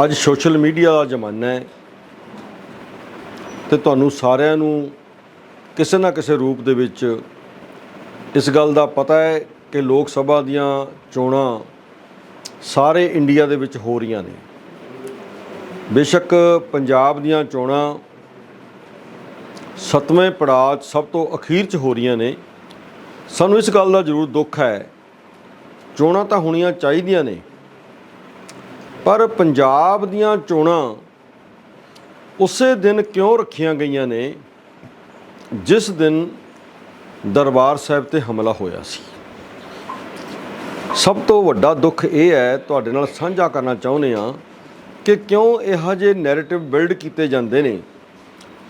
ਅੱਜ social media ਦਾ ਜ਼ਮਾਨਾ ਹੈ ਤੇ ਤੁਹਾਨੂੰ ਸਾਰਿਆਂ ਨੂੰ ਕਿਸੇ ਨਾ ਕਿਸੇ ਰੂਪ ਦੇ ਵਿੱਚ ਇਸ ਗੱਲ ਦਾ ਪਤਾ ਹੈ ਕਿ ਲੋਕ ਸਭਾ ਦੀਆਂ ਚੋਣਾਂ ਸਾਰੇ ਇੰਡੀਆ ਦੇ ਵਿੱਚ ਹੋ ਰਹੀਆਂ ਨੇ। ਬੇਸ਼ੱਕ ਪੰਜਾਬ ਦੀਆਂ ਚੋਣਾਂ ਸੱਤਵੇਂ ਪੜਾਅ 'ਚ ਸਭ ਤੋਂ ਅਖੀਰ 'ਚ ਹੋ ਰਹੀਆਂ ਨੇ। ਸਾਨੂੰ ਇਸ ਗੱਲ ਦਾ ਜ਼ਰੂਰ ਦੁੱਖ ਹੈ। ਚੋਣਾਂ ਤਾਂ ਹੋਣੀਆਂ ਚਾਹੀਦੀਆਂ ਨੇ। ਪਰ ਪੰਜਾਬ ਦੀਆਂ ਚੋਣਾਂ ਉਸੇ ਦਿਨ ਕਿਉਂ ਰੱਖੀਆਂ ਗਈਆਂ ਨੇ? ਜਿਸ ਦਿਨ ਦਰਬਾਰ ਸਾਹਿਬ ਤੇ ਹਮਲਾ ਹੋਇਆ ਸੀ। ਸਭ ਤੋਂ ਵੱਡਾ ਦੁੱਖ ਇਹ ਹੈ, ਤੁਹਾਡੇ ਨਾਲ ਸਾਂਝਾ ਕਰਨਾ ਚਾਹੁੰਦੇ ਆ ਕਿ ਕਿਉਂ ਇਹੋ ਜਿਹੇ ਨੈਰੇਟਿਵ ਬਿਲਡ ਕੀਤੇ ਜਾਂਦੇ ਨੇ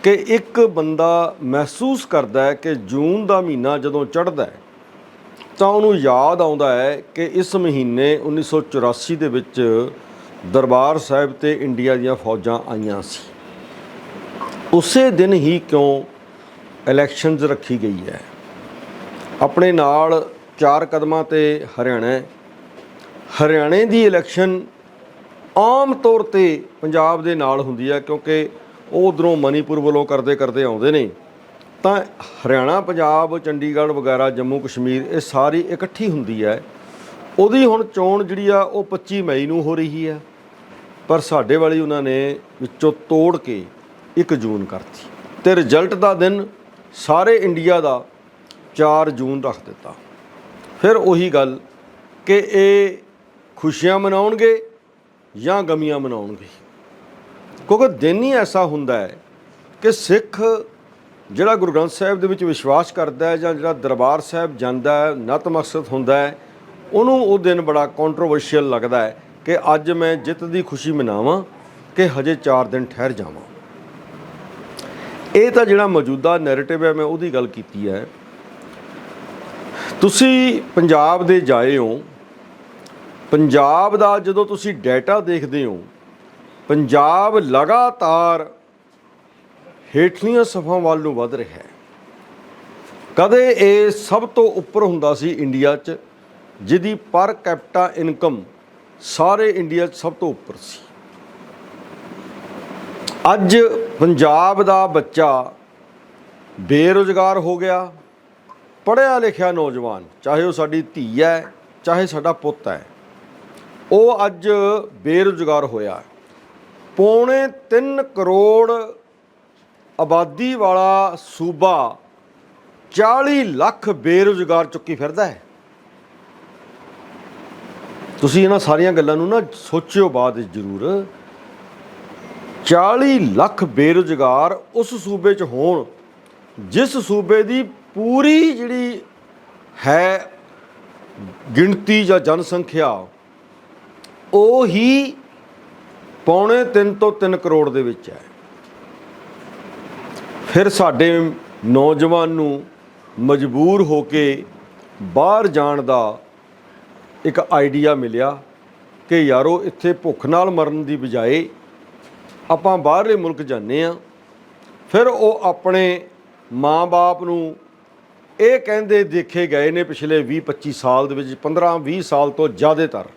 ਕਿ ਇੱਕ ਬੰਦਾ ਮਹਿਸੂਸ ਕਰਦਾ ਹੈ ਕਿ ਜੂਨ ਦਾ ਮਹੀਨਾ ਜਦੋਂ ਚੜ੍ਹਦਾ ਹੈ, ਤਾਂ ਉਹਨੂੰ ਯਾਦ ਆਉਂਦਾ ਹੈ ਕਿ ਇਸ ਮਹੀਨੇ 1984 ਦੇ ਵਿੱਚ ਦਰਬਾਰ ਸਾਹਿਬ ਤੇ ਇੰਡੀਆ ਦੀਆਂ ਫੌਜਾਂ ਆਈਆਂ ਸੀ। ਉਸੇ ਦਿਨ ਹੀ ਕਿਉਂ ਇਲੈਕਸ਼ਨਸ ਰੱਖੀ ਗਈ ਹੈ। ਆਪਣੇ ਨਾਲ ਚਾਰ ਕਦਮਾਂ ਤੇ ਹਰਿਆਣਾ ਹਰਿਆਣੇ ਦੀ ਇਲੈਕਸ਼ਨ ਆਮ ਤੌਰ ਤੇ ਪੰਜਾਬ ਦੇ ਨਾਲ ਹੁੰਦੀ ਹੈ ਕਿਉਂਕਿ ਉਹ ਉਧਰੋਂ ਮਨੀਪੁਰ ਵੱਲੋਂ ਕਰਦੇ ਕਰਦੇ ਆਉਂਦੇ ਨੇ। ਤਾਂ ਹਰਿਆਣਾ, ਪੰਜਾਬ, ਚੰਡੀਗੜ੍ਹ ਵਗੈਰਾ, ਜੰਮੂ, ਕਸ਼ਮੀਰ ਇਹ ਸਾਰੀ ਇਕੱਠੀ ਹੁੰਦੀ ਹੈ। ਉਹਦੀ ਹੁਣ ਚੋਣ ਜਿਹੜੀ ਆ ਉਹ 25 ਮਈ ਨੂੰ ਹੋ ਰਹੀ ਹੈ। ਪਰ ਸਾਡੇ ਵਾਲੀ ਉਹਨਾਂ ਨੇ ਵਿੱਚੋਂ ਤੋੜ ਕੇ 1 ਜੂਨ ਕਰਤੀ ਤੇ ਰਿਜ਼ਲਟ ਦਾ ਦਿਨ ਸਾਰੇ ਇੰਡੀਆ ਦਾ 4 ਜੂਨ ਰੱਖ ਦਿੱਤਾ। ਫਿਰ ਉਹੀ ਗੱਲ ਕਿ ਇਹ ਖੁਸ਼ੀਆਂ ਮਨਾਉਣਗੇ ਜਾਂ ਗਮੀਆਂ ਮਨਾਉਣਗੇ? ਕਿਉਂਕਿ ਦਿਨ ਹੀ ਐਸਾ ਹੁੰਦਾ ਹੈ ਕਿ ਸਿੱਖ ਜਿਹੜਾ ਗੁਰੂ ਗ੍ਰੰਥ ਸਾਹਿਬ ਦੇ ਵਿੱਚ ਵਿਸ਼ਵਾਸ ਕਰਦਾ ਹੈ ਜਾਂ ਜਿਹੜਾ ਦਰਬਾਰ ਸਾਹਿਬ ਜਾਂਦਾ ਹੈ, ਨਤਮਸਤਕ ਹੁੰਦਾ ਹੈ, ਉਹਨੂੰ ਉਹ ਦਿਨ ਬੜਾ ਕੰਟਰੋਵਰਸ਼ੀਅਲ ਲੱਗਦਾ ਹੈ। ਕਿ ਅੱਜ ਮੈਂ ਜਿੱਤ ਦੀ ਖੁਸ਼ੀ ਮਨਾਵਾਂ ਕਿ ਹਜੇ 4 ਦਿਨ ਠਹਿਰ ਜਾਵਾਂ। ਇਹ ਤਾਂ ਜਿਹੜਾ ਮੌਜੂਦਾ ਨੈਰੇਟਿਵ ਹੈ, ਮੈਂ ਉਹਦੀ ਗੱਲ ਕੀਤੀ ਹੈ। ਤੁਸੀਂ ਪੰਜਾਬ ਦੇ ਜਾਏ ਹੋ। ਪੰਜਾਬ ਦਾ ਜਦੋਂ ਤੁਸੀਂ ਡਾਟਾ ਦੇਖਦੇ ਹੋ, ਪੰਜਾਬ ਲਗਾਤਾਰ ਹੇਠਲੀਆਂ ਸਫਾਂ ਵੱਲ ਨੂੰ ਵਧ ਰਿਹਾ ਹੈ। ਕਦੇ ਇਹ ਸਭ ਤੋਂ ਉੱਪਰ ਹੁੰਦਾ ਸੀ ਇੰਡੀਆ 'ਚ, ਜਿਹਦੀ ਪਰ ਕੈਪਟਾ ਇਨਕਮ ਸਾਰੇ ਇੰਡੀਆ 'ਚ ਸਭ ਤੋਂ ਉੱਪਰ ਸੀ। ਅੱਜ ਪੰਜਾਬ ਦਾ ਬੱਚਾ ਬੇਰੁਜ਼ਗਾਰ ਹੋ ਗਿਆ। ਪੜ੍ਹਿਆ ਲਿਖਿਆ ਨੌਜਵਾਨ, ਚਾਹੇ ਉਹ ਸਾਡੀ ਧੀ ਹੈ, ਚਾਹੇ ਸਾਡਾ ਪੁੱਤ ਹੈ, ਉਹ ਅੱਜ ਬੇਰੁਜ਼ਗਾਰ ਹੋਇਆ। ਪੌਣੇ 3 ਕਰੋੜ ਆਬਾਦੀ ਵਾਲਾ ਸੂਬਾ 40 ਲੱਖ ਬੇਰੁਜ਼ਗਾਰ ਚੁੱਕੀ ਫਿਰਦਾ ਹੈ। ਤੁਸੀਂ ਇਹਨਾਂ ਸਾਰੀਆਂ ਗੱਲਾਂ ਨੂੰ ਨਾ ਸੋਚਿਓ ਬਾਅਦ ਜ਼ਰੂਰ। 40 ਲੱਖ ਬੇਰੁਜ਼ਗਾਰ ਉਸ ਸੂਬੇ 'ਚ ਹੋਣ, ਜਿਸ ਸੂਬੇ ਦੀ ਪੂਰੀ ਜਿਹੜੀ ਹੈ ਗਿਣਤੀ ਜਾਂ ਜਨਸੰਖਿਆ, ਉਹ ਹੀ ਪੌਣੇ 3 ਤੋਂ 3 ਕਰੋੜ ਦੇ ਵਿੱਚ ਹੈ। ਫਿਰ ਸਾਡੇ ਨੌਜਵਾਨ ਨੂੰ ਮਜਬੂਰ ਹੋ ਕੇ ਬਾਹਰ ਜਾਣ ਦਾ ਇੱਕ ਆਈਡੀਆ ਮਿਲਿਆ ਕਿ ਯਾਰੋ ਇੱਥੇ ਭੁੱਖ ਨਾਲ ਮਰਨ ਦੀ ਬਜਾਏ ਆਪਾਂ ਬਾਹਰਲੇ ਮੁਲਕ ਜਾਂਦੇ ਆ ਫਿਰ ਉਹ ਆਪਣੇ ਮਾਂ-ਬਾਪ ਨੂੰ ਇਹ ਕਹਿੰਦੇ ਦੇਖੇ ਗਏ ਨੇ ਪਿਛਲੇ 20-25 ਸਾਲ ਦੇ ਵਿੱਚ 15-20 ਸਾਲ ਤੋਂ ਜ਼ਿਆਦਾਤਰ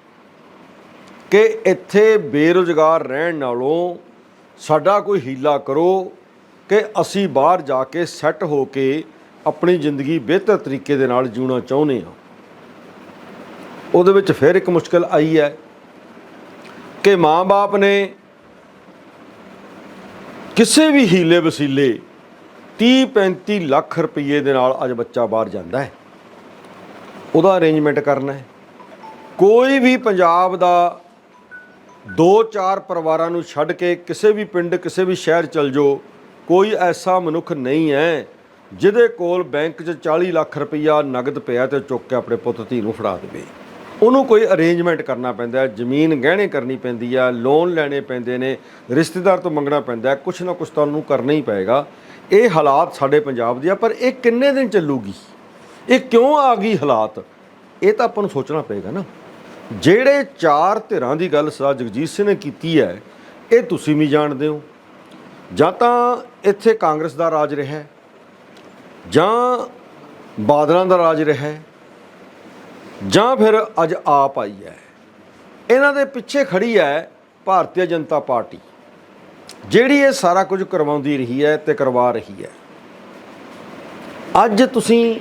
ਕਿ ਇੱਥੇ ਬੇਰੁਜ਼ਗਾਰ ਰਹਿਣ ਨਾਲੋਂ ਸਾਡਾ ਕੋਈ ਹੀਲਾ ਕਰੋ ਕਿ ਅਸੀਂ ਬਾਹਰ ਜਾ ਕੇ ਸੈੱਟ ਹੋ ਕੇ ਆਪਣੀ ਜ਼ਿੰਦਗੀ ਬਿਹਤਰ ਤਰੀਕੇ ਦੇ ਨਾਲ ਜਿਉਣਾ ਚਾਹੁੰਦੇ ਹਾਂ। ਉਹਦੇ ਵਿੱਚ ਫਿਰ ਇੱਕ ਮੁਸ਼ਕਲ ਆਈ ਹੈ ਕਿ ਮਾਂ-ਬਾਪ ਨੇ ਕਿਸੇ ਵੀ ਹੀਲੇ ਵਸੀਲੇ 30-35 ਲੱਖ ਰੁਪਏ ਦੇ ਨਾਲ ਅੱਜ ਬੱਚਾ ਬਾਹਰ ਜਾਂਦਾ ਹੈ। ਉਹਦਾ ਅਰੇਂਜਮੈਂਟ ਕਰਨਾ ਹੈ। ਕੋਈ ਵੀ ਪੰਜਾਬ ਦਾ ਦੋ ਚਾਰ ਪਰਿਵਾਰਾਂ ਨੂੰ ਛੱਡ ਕੇ ਕਿਸੇ ਵੀ ਪਿੰਡ, ਕਿਸੇ ਵੀ ਸ਼ਹਿਰ ਚਲ ਜਾਓ, ਕੋਈ ਐਸਾ ਮਨੁੱਖ ਨਹੀਂ ਹੈ ਜਿਹਦੇ ਕੋਲ ਬੈਂਕ 'ਚ 40 ਲੱਖ ਰੁਪਈਆ ਨਗਦ ਪਿਆ ਤੇ ਚੁੱਕ ਕੇ ਆਪਣੇ ਪੁੱਤ ਧੀ ਨੂੰ ਫੜਾ ਦੇਵੇ। ਉਹਨੂੰ ਕੋਈ ਅਰੇਂਜਮੈਂਟ ਕਰਨਾ ਪੈਂਦਾ ਹੈ ਜ਼ਮੀਨ ਗਹਿਣੇ ਕਰਨੀ ਪੈਂਦੀ ਆ ਲੋਨ ਲੈਣੇ ਪੈਂਦੇ ਨੇ ਰਿਸ਼ਤੇਦਾਰ ਤੋਂ ਮੰਗਣਾ ਪੈਂਦਾ ਹੈ ਕੁਛ ਨਾ ਕੁਛ ਤਾਂ ਉਹਨੂੰ ਕਰਨਾ ਹੀ ਪਏਗਾ। ਇਹ ਹਾਲਾਤ ਸਾਡੇ ਪੰਜਾਬ ਦੇ ਆ ਪਰ ਇਹ ਕਿੰਨੇ ਦਿਨ ਚੱਲੂਗੀ? ਇਹ ਕਿਉਂ ਆ ਗਈ ਹਾਲਾਤ? ਇਹ ਤਾਂ ਆਪਾਂ ਨੂੰ ਸੋਚਣਾ ਪਏਗਾ ਨਾ। ਜਿਹੜੇ ਚਾਰ ਧਿਰਾਂ ਦੀ ਗੱਲ ਸਦਾ ਜਗਜੀਤ ਸਿੰਘ ਨੇ ਕੀਤੀ ਹੈ ਇਹ ਤੁਸੀਂ ਵੀ ਜਾਣਦੇ ਹੋ। ਜਾਂ ਤਾਂ ਇੱਥੇ ਕਾਂਗਰਸ ਦਾ ਰਾਜ ਰਿਹਾ ਹੈ, ਜਾਂ ਬਾਦਲਾਂ ਦਾ ਰਾਜ ਰਿਹਾ ਹੈ, ਜਾਂ ਫਿਰ ਅੱਜ ਆਪ ਆਈ ਹੈ। ਇਹਨਾਂ ਦੇ ਪਿੱਛੇ ਖੜੀ ਹੈ ਭਾਰਤੀ ਜਨਤਾ ਪਾਰਟੀ, ਜਿਹੜੀ ਇਹ ਸਾਰਾ ਕੁਝ ਕਰਵਾਉਂਦੀ ਰਹੀ ਹੈ ਤੇ ਕਰਵਾ ਰਹੀ ਹੈ। ਅੱਜ ਤੁਸੀਂ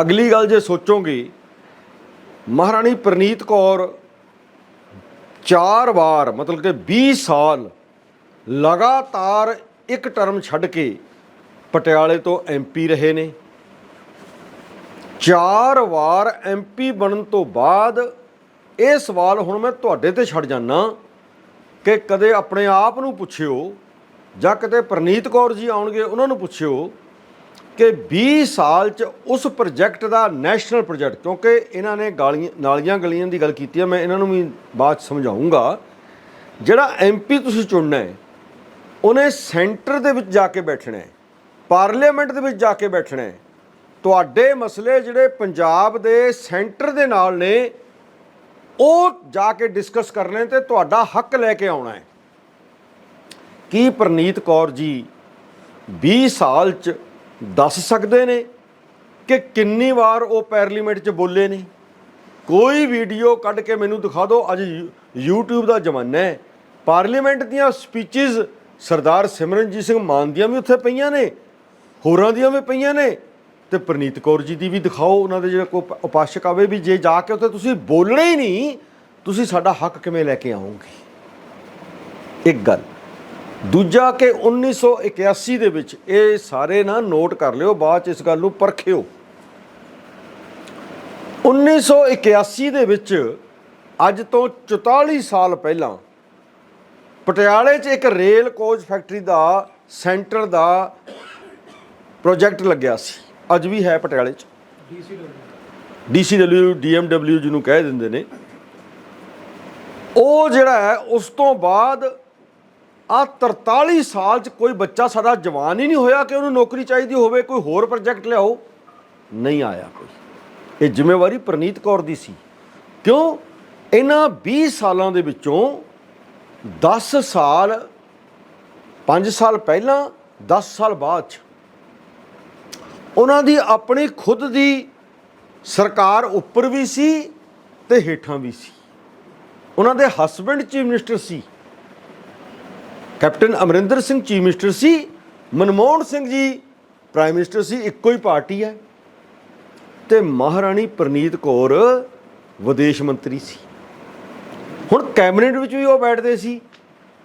ਅਗਲੀ ਗੱਲ ਜੇ ਸੋਚੋਗੇ, ਮਹਾਰਾਣੀ ਪ੍ਰਨੀਤ ਕੌਰ ਚਾਰ ਵਾਰ, ਮਤਲਬ ਕਿ 20 ਸਾਲ ਲਗਾਤਾਰ ਇੱਕ ਟਰਮ ਛੱਡ ਕੇ ਪਟਿਆਲੇ ਤੋਂ ਐਮਪੀ ਰਹੇ ਨੇ। ਚਾਰ ਵਾਰ ਐਮਪੀ ਬਣਨ ਤੋਂ ਬਾਅਦ ਇਹ ਸਵਾਲ ਹੁਣ ਮੈਂ ਤੁਹਾਡੇ ਤੇ ਛੱਡ ਜਾਣਾ ਕਿ ਕਦੇ ਆਪਣੇ ਆਪ ਨੂੰ ਪੁੱਛਿਓ ਜਾਂ ਕਦੇ ਪ੍ਰਨੀਤ ਕੌਰ ਜੀ ਆਉਣਗੇ ਉਹਨਾਂ ਨੂੰ ਪੁੱਛਿਓ ਕਿ 20 ਸਾਲ ਚ ਉਸ ਪ੍ਰੋਜੈਕਟ ਦਾ ਨੈਸ਼ਨਲ ਪ੍ਰੋਜੈਕਟ, ਕਿਉਂਕਿ ਇਹਨਾਂ ਨੇ ਗਾਲੀਆਂ, ਨਾਲੀਆਂ ਗਲੀਆਂ ਦੀ ਗੱਲ ਕੀਤੀ ਹੈ ਮੈਂ ਇਹਨਾਂ ਨੂੰ ਵੀ ਬਾਅਦ 'ਚ ਸਮਝਾਉਂਗਾ। ਜਿਹੜਾ ਐਮਪੀ ਤੁਸੀਂ ਚੁਣਨਾ ਹੈ, ਉਹਨੇ ਸੈਂਟਰ ਦੇ ਵਿੱਚ ਜਾ ਕੇ ਬੈਠਣਾ ਹੈ, ਪਾਰਲੀਮੈਂਟ ਦੇ ਵਿੱਚ ਜਾ ਕੇ ਬੈਠਣਾ ਹੈ ਤੁਹਾਡੇ ਮਸਲੇ ਜਿਹੜੇ ਪੰਜਾਬ ਦੇ ਸੈਂਟਰ ਦੇ ਨਾਲ ਨੇ, ਉਹ ਜਾ ਕੇ ਡਿਸਕਸ ਕਰਨੇ ਤੇ ਤੁਹਾਡਾ ਹੱਕ ਲੈ ਕੇ ਆਉਣਾ ਹੈ। ਕੀ ਪ੍ਰਨੀਤ ਕੌਰ ਜੀ 20 ਸਾਲ ਚ ਦੱਸ ਸਕਦੇ ਨੇ ਕਿ ਕਿੰਨੀ ਵਾਰ ਉਹ ਪਾਰਲੀਮੈਂਟ 'ਚ ਬੋਲੇ ਨੇ? ਕੋਈ ਵੀਡੀਓ ਕੱਢ ਕੇ ਮੈਨੂੰ ਦਿਖਾ ਦਿਓ, ਅੱਜ ਯੂ- YouTube ਦਾ ਜ਼ਮਾਨਾ ਹੈ। ਪਾਰਲੀਮੈਂਟ ਦੀਆਂ ਸਪੀਚਸ ਸਰਦਾਰ ਸਿਮਰਨਜੀਤ ਸਿੰਘ ਮਾਨ ਦੀਆਂ ਵੀ ਉੱਥੇ ਪਈਆਂ ਨੇ, ਹੋਰਾਂ ਦੀਆਂ ਵੀ ਪਈਆਂ ਨੇ। ਤੇ ਪ੍ਰਨੀਤ ਕੌਰ ਜੀ ਦੀ ਵੀ ਦਿਖਾਓ, ਉਹਨਾਂ ਦੇ ਜਿਹੜਾ ਕੋਈ ਉਪਾਸ਼ਕ ਆਵੇ ਵੀ ਜੇ ਜਾ ਕੇ ਉੱਥੇ ਤੁਸੀਂ ਬੋਲਣਾ ਹੀ ਨਹੀਂ, ਤੁਸੀਂ ਸਾਡਾ ਹੱਕ ਕਿਵੇਂ ਲੈ ਕੇ ਆਉਂਗੇ ਇੱਕ ਗੱਲ। ਦੂਜਾ ਕਿ 1981 ਦੇ ਵਿੱਚ ਇਹ ਸਾਰੇ ਨਾ ਨੋਟ ਕਰ ਲਿਓ, ਬਾਅਦ ਚ ਇਸ ਗੱਲ ਨੂੰ ਪਰਖਿਓ। 1981 ਦੇ ਵਿੱਚ ਅੱਜ ਤੋਂ 44 ਸਾਲ ਪਹਿਲਾਂ ਪਟਿਆਲੇ 'ਚ ਇੱਕ ਰੇਲ ਕੋਚ ਫੈਕਟਰੀ ਦਾ ਸੈਂਟਰ ਦਾ ਪ੍ਰੋਜੈਕਟ ਲੱਗਿਆ ਸੀ। ਅੱਜ ਵੀ ਹੈ ਪਟਿਆਲੇ 'ਚ। DCW DMW ਜਿਹਨੂੰ ਕਹਿ ਦਿੰਦੇ ਨੇ। ਉਹ ਜਿਹੜਾ ਹੈ, ਉਸ ਤੋਂ ਬਾਅਦ ਆ 43 ਸਾਲ ਚ ਕੋਈ ਬੱਚਾ ਸਾਡਾ ਜਵਾਨ ਹੀ ਨਹੀਂ ਹੋਇਆ ਕਿ ਉਹਨੂੰ ਨੌਕਰੀ ਚਾਹੀਦੀ ਹੋਵੇ, ਕੋਈ ਹੋਰ ਪ੍ਰੋਜੈਕਟ ਲਿਆਓ। ਨਹੀਂ ਆਇਆ ਕੋਈ। ਇਹ ਜ਼ਿੰਮੇਵਾਰੀ ਪ੍ਰਨੀਤ ਕੌਰ ਦੀ ਸੀ। ਕਿਉਂ? ਇਹਨਾਂ 20 ਸਾਲਾਂ ਦੇ ਵਿੱਚੋਂ 10 ਸਾਲ 5 ਸਾਲ ਪਹਿਲਾਂ 10 ਸਾਲ ਬਾਅਦ ਚ ਉਹਨਾਂ ਦੀ ਆਪਣੀ ਖੁਦ ਦੀ ਸਰਕਾਰ ਉੱਪਰ ਵੀ ਸੀ ਤੇ ਹੇਠਾਂ ਵੀ ਸੀ। ਉਹਨਾਂ ਦੇ ਹਸਬੰਡ ਚੀਫ ਮਿਨਿਸਟਰ ਸੀ। Captain Amarinder Singh chief minister ਸੀ। ਮਨਮੋਹਨ ਸਿੰਘ ਜੀ ਪ੍ਰਾਈਮ ਮਿਨਿਸਟਰ ਸੀ, ਇੱਕੋ ਹੀ ਪਾਰਟੀ ਹੈ। ਤੇ ਮਹਾਰਾਣੀ ਪ੍ਰਨੀਤ ਕੌਰ ਵਿਦੇਸ਼ ਮੰਤਰੀ ਸੀ। ਹੁਣ ਕੈਬਨਿਟ ਵਿੱਚ ਵੀ ਉਹ ਬੈਠਦੇ ਸੀ।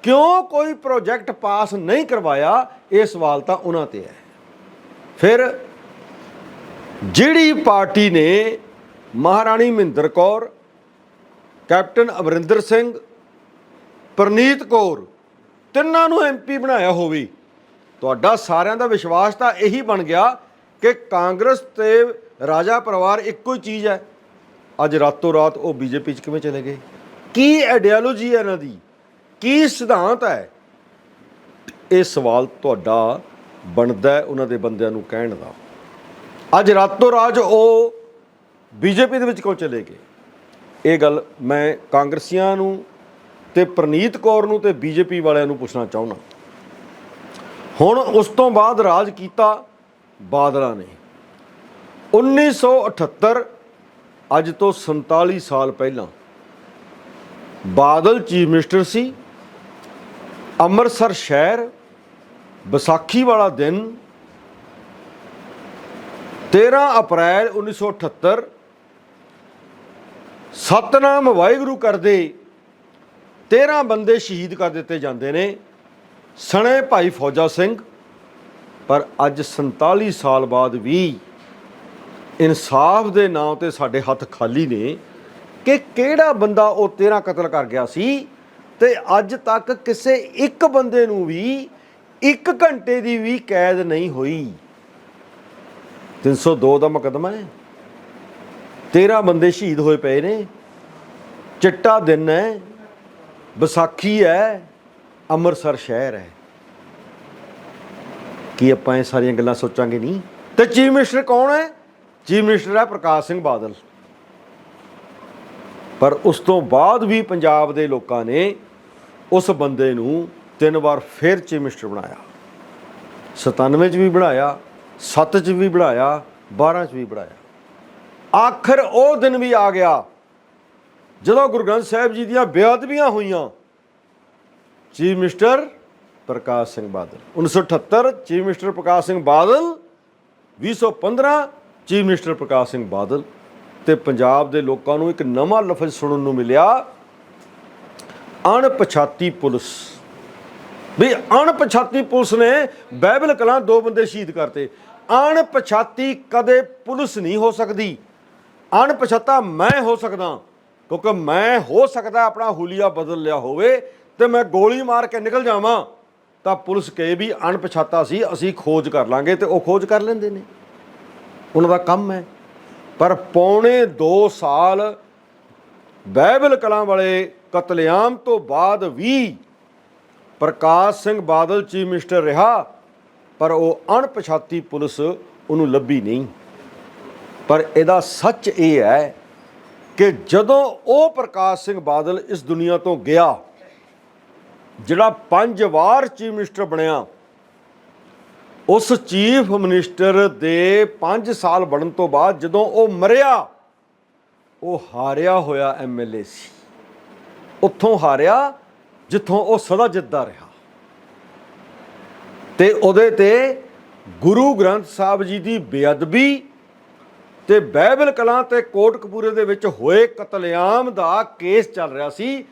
ਕਿਉਂ ਕੋਈ ਪ੍ਰੋਜੈਕਟ ਪਾਸ ਨਹੀਂ ਕਰਵਾਇਆ, ਇਹ ਸਵਾਲ ਤਾਂ ਉਹਨਾਂ ਤੇ ਹੈ। ਫਿਰ ਜਿਹੜੀ ਪਾਰਟੀ ਨੇ ਮਹਾਰਾਣੀ ਮਹਿੰਦਰ ਕੌਰ, ਕੈਪਟਨ ਅਮਰਿੰਦਰ ਸਿੰਘ, ਪ੍ਰਨੀਤ ਕੌਰ ਤਿੰਨਾਂ ਨੂੰ ਐਮਪੀ ਬਣਾਇਆ ਹੋਵੇ, ਤੁਹਾਡਾ ਸਾਰਿਆਂ ਦਾ ਵਿਸ਼ਵਾਸ ਤਾਂ ਇਹੀ ਬਣ ਗਿਆ ਕਿ ਕਾਂਗਰਸ ਤੇ ਰਾਜਾ ਪਰਿਵਾਰ ਇੱਕੋ ਹੀ ਚੀਜ਼ ਹੈ। ਅੱਜ ਰਾਤੋਂ ਰਾਤ ਉਹ ਬੀਜੇਪੀ 'ਚ ਕਿਵੇਂ ਚਲੇ ਗਏ? ਕੀ ਆਈਡੀਓਲੋਜੀ ਹੈ ਇਹਨਾਂ ਦੀ? ਕੀ ਸਿਧਾਂਤ ਹੈ? ਇਹ ਸਵਾਲ ਤੁਹਾਡਾ ਬਣਦਾ ਉਹਨਾਂ ਦੇ ਬੰਦਿਆਂ ਨੂੰ ਕਹਿਣ ਦਾ। ਅੱਜ ਰਾਤੋਂ ਰਾਜ ਉਹ ਬੀਜੇਪੀ ਦੇ ਵਿੱਚ ਕਿਉਂ ਚਲੇ ਗਏ? ਇਹ ਗੱਲ ਮੈਂ ਕਾਂਗਰਸੀਆਂ ਨੂੰ ਤੇ ਪ੍ਰਨੀਤ ਕੌਰ ਨੂੰ ਤੇ ਬੀਜੇਪੀ ਵਾਲਿਆਂ ਨੂੰ ਪੁੱਛਣਾ ਚਾਹੁੰਦਾ। ਹੁਣ ਉਸ ਤੋਂ ਬਾਅਦ ਰਾਜ ਕੀਤਾ ਬਾਦਲਾਂ ਨੇ। 1978 ਅੱਜ ਤੋਂ 47 ਸਾਲ ਪਹਿਲਾਂ, ਬਾਦਲ ਚੀਫ ਮਿਨਿਸਟਰ ਸੀ। ਅੰਮ੍ਰਿਤਸਰ ਸ਼ਹਿਰ, ਵਿਸਾਖੀ ਵਾਲਾ ਦਿਨ 13 ਅਪ੍ਰੈਲ 1978 ਸਤਨਾਮ ਵਾਹਿਗੁਰੂ ਕਰਦੇ 13 ਬੰਦੇ ਸ਼ਹੀਦ ਕਰ ਦਿੱਤੇ ਜਾਂਦੇ ਨੇ। ਸਣੇ ਭਾਈ ਫੌਜਾ ਸਿੰਘ, ਪਰ ਅੱਜ 47 ਸਾਲ ਬਾਅਦ ਵੀ ਇਨਸਾਫ ਦੇ ਨਾਂ ਤੇ ਸਾਡੇ ਹੱਥ ਖਾਲੀ ਨੇ ਕਿ ਕਿਹੜਾ ਬੰਦਾ ਉਹ 13 ਕਤਲ ਕਰ ਗਿਆ ਸੀ ਤੇ ਅੱਜ ਤੱਕ ਕਿਸੇ ਇੱਕ ਬੰਦੇ ਨੂੰ ਵੀ 1 ਘੰਟੇ ਦੀ ਵੀ ਕੈਦ ਨਹੀਂ ਹੋਈ। 302 ਦਾ ਮੁਕੱਦਮਾ ਹੈ। 13 ਬੰਦੇ ਸ਼ਹੀਦ ਹੋਏ ਪਏ ਨੇ। ਚਿੱਟਾ ਦਿਨ ਹੈ। ਵਿਸਾਖੀ ਹੈ। ਅੰਮ੍ਰਿਤਸਰ ਸ਼ਹਿਰ ਹੈ। ਕੀ ਆਪਾਂ ਇਹ ਸਾਰੀਆਂ ਗੱਲਾਂ ਸੋਚਾਂਗੇ ਨਹੀਂ? ਤੇ ਚੀਫ ਮਿਨਿਸਟਰ ਕੌਣ ਹੈ? ਚੀਫ ਮਿਨਿਸਟਰ ਹੈ ਪ੍ਰਕਾਸ਼ ਸਿੰਘ ਬਾਦਲ। ਪਰ ਉਸ ਤੋਂ ਬਾਅਦ ਵੀ ਪੰਜਾਬ ਦੇ ਲੋਕਾਂ ਨੇ ਉਸ ਬੰਦੇ ਨੂੰ ਤਿੰਨ ਵਾਰ ਫਿਰ ਚੀਫ ਮਿਨਿਸਟਰ ਬਣਾਇਆ। 97 ਚ ਵੀ ਬਣਾਇਆ। 7 ਚ ਵੀ ਬਣਾਇਆ 12 ਚ ਵੀ ਬਣਾਇਆ। ਆਖਰ ਉਹ ਦਿਨ ਵੀ ਆ ਗਿਆ, ਜਦੋਂ ਗੁਰੂ ਗ੍ਰੰਥ ਸਾਹਿਬ ਜੀ ਦੀਆਂ ਬੇਅਦਬੀਆਂ ਹੋਈਆਂ। Chief minister Parkash Singh Badal 1978 chief minister Parkash Singh Badal 2015 chief minister Parkash Singh Badal. ਤੇ ਪੰਜਾਬ ਦੇ ਲੋਕਾਂ ਨੂੰ ਇੱਕ ਨਵਾਂ ਲਫ਼ਜ਼ ਸੁਣਨ ਨੂੰ ਮਿਲਿਆ, ਅਣਪਛਾਤੀ ਪੁਲਿਸ। ਵੀ ਅਣਪਛਾਤੀ ਪੁਲਿਸ ਨੇ ਬਹਿਬਲ ਕਲਾਂ ਦੋ ਬੰਦੇ ਸ਼ਹੀਦ ਕਰਤੇ। ਅਣਪਛਾਤੀ ਕਦੇ ਪੁਲਿਸ ਨਹੀਂ ਹੋ ਸਕਦੀ। ਅਣਪਛਾਤਾ ਮੈਂ ਹੋ ਸਕਦਾ, ਕਿਉਂਕਿ ਮੈਂ ਹੋ ਸਕਦਾ ਆਪਣਾ ਹੁਲੀਆ ਬਦਲ ਲਿਆ ਹੋਵੇ ਤੇ ਮੈਂ ਗੋਲੀ ਮਾਰ ਕੇ ਨਿਕਲ ਜਾਵਾਂ। ਤਾਂ ਪੁਲਿਸ ਕਹੇ ਵੀ ਅਣਪਛਾਤਾ ਸੀ, ਅਸੀਂ ਖੋਜ ਕਰ ਲਾਂਗੇ ਤੇ ਉਹ ਖੋਜ ਕਰ ਲੈਂਦੇ ਨੇ। ਉਹਨਾਂ ਦਾ ਕੰਮ ਹੈ। ਪਰ ਪੌਣੇ 2 ਸਾਲ ਬਹਿਬਲ ਕਲਾਂ ਵਾਲੇ ਕਤਲੇਆਮ ਤੋਂ ਬਾਅਦ ਵੀ ਪ੍ਰਕਾਸ਼ ਸਿੰਘ ਬਾਦਲ, ਚੀਫ ਮਿਨਿਸਟਰ ਰਿਹਾ ਪਰ ਉਹ ਅਣਪਛਾਤੀ ਪੁਲਿਸ ਉਹਨੂੰ ਲੱਭੀ ਨਹੀਂ। ਪਰ ਇਹਦਾ ਸੱਚ ਇਹ ਹੈ ਕਿ ਜਦੋਂ ਉਹ ਪ੍ਰਕਾਸ਼ ਸਿੰਘ ਬਾਦਲ ਇਸ ਦੁਨੀਆ ਤੋਂ ਗਿਆ, ਜਿਹੜਾ ਪੰਜ ਵਾਰ ਚੀਫ ਮਿਨਿਸਟਰ ਬਣਿਆ, ਉਸ ਚੀਫ ਮਿਨਿਸਟਰ ਦੇ 5 ਸਾਲ ਬਣਨ ਤੋਂ ਬਾਅਦ ਜਦੋਂ ਉਹ ਮਰਿਆ, ਉਹ ਹਾਰਿਆ ਹੋਇਆ ਐਮਐਲਏ ਸੀ। ਉੱਥੋਂ ਹਾਰਿਆ ਜਿੱਥੋਂ ਉਹ ਸਦਾ ਜਿੱਤਦਾ ਰਿਹਾ। ਤੇ ਉਹਦੇ ਤੇ ਗੁਰੂ ਗ੍ਰੰਥ ਸਾਹਿਬ ਜੀ ਦੀ ਬੇਅਦਬੀ ਤੇ ਬਾਈਬਲ ਕਲਾਂ ਤੇ ਕੋਟਕਪੂਰੇ ਦੇ ਵਿੱਚ ਹੋਏ ਕਤਲੇਆਮ ਦਾ ਕੇਸ ਚੱਲ ਰਿਹਾ ਸੀ,